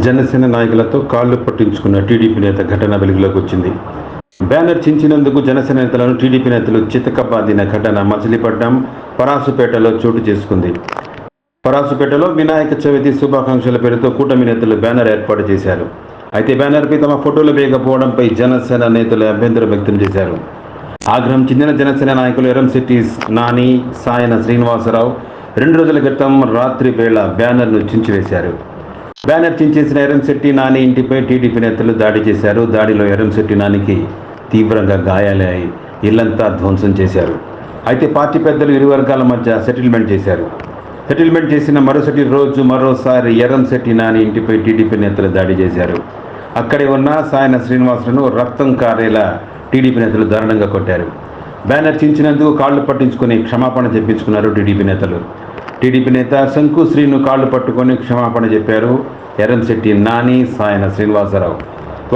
జనసేన నాయకులతో కాళ్ళు పట్టించుకున్న టీడీపీ నేత ఘటన వెలుగులోకి వచ్చింది. బ్యానర్ చించినందుకు జనసేన నేతలను టీడీపీ నేతలు చితకబాదిన ఘటన మచిలీపట్నం పరాసుపేటలో చోటు చేసుకుంది. పరాసుపేటలో వినాయక చవితి శుభాకాంక్షల పేరుతో కూటమి నేతలు బ్యానర్ ఏర్పాటు చేశారు. అయితే బ్యానర్పై తమ ఫోటోలు వేయకపోవడంపై జనసేన నేతలు అభ్యంతరం వ్యక్తం చేశారు. ఆగ్రహం చెందిన జనసేన నాయకులు ఎరంశెట్టి నాని సాయన శ్రీనివాసరావు రెండు రోజుల క్రితం రాత్రి వేళ బ్యానర్ను చించివేశారు. బ్యానర్ చించేసిన ఎరంశెట్టి నాని ఇంటిపై టీడీపీ నేతలు దాడి చేశారు. దాడిలో ఎరంశెట్టి నానికి తీవ్రంగా గాయాలయ్యాయి ఇల్లంతా ధ్వంసం చేశారు. అయితే పార్టీ పెద్దలు ఇరు వర్గాల మధ్య సెటిల్మెంట్ చేశారు. సెటిల్మెంట్ చేసిన మరుసటి రోజు మరోసారి ఎరంశెట్టి నాని ఇంటిపై టీడీపీ నేతలు దాడి చేశారు. అక్కడే ఉన్న సాయన శ్రీనివాసులను రక్తం కారేలా టీడీపీ నేతలు దారుణంగా కొట్టారు. బ్యానర్ చించినందుకు కాళ్ళు పట్టించుకుని క్షమాపణ చెప్పించుకున్నారు టీడీపీ నేతలు. టీడీపీ నేత శంకు శ్రీను కాళ్ళు పట్టుకొని క్షమాపణ చెప్పారు. ఎర్రంశెట్టి నాని సాయన శ్రీనివాసరావు.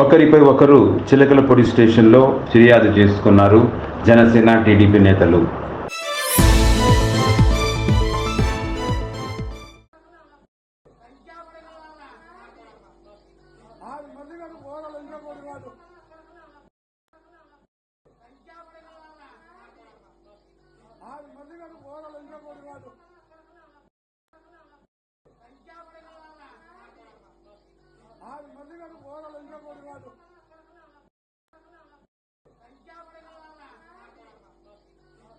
ఒకరిపై ఒకరు చిలకల పొడి స్టేషన్లో ఫిర్యాదు చేసుకున్నారు జనసేన టీడీపీ నేతలు. ఆరు మంది కాదు ఆరు మంది నాకు ఓడలు ఇంకోటి కాదు ఆరు మంది నాకు ఓడలు ఇంకోటి కాదు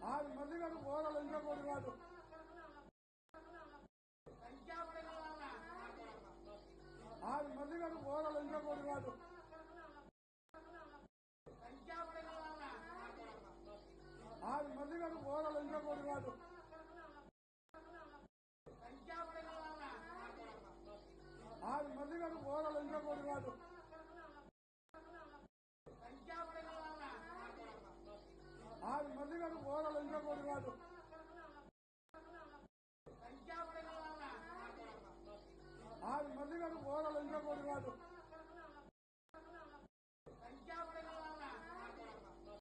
ఆరు మంది నాకు ఓడలు ఇంకోటి కాదు ఆరు మంది నాకు ఓడలు ఇంకోటి కాదు ఆరు మంది నాకు ఓడలు ఇంకోటి కాదు Santiago.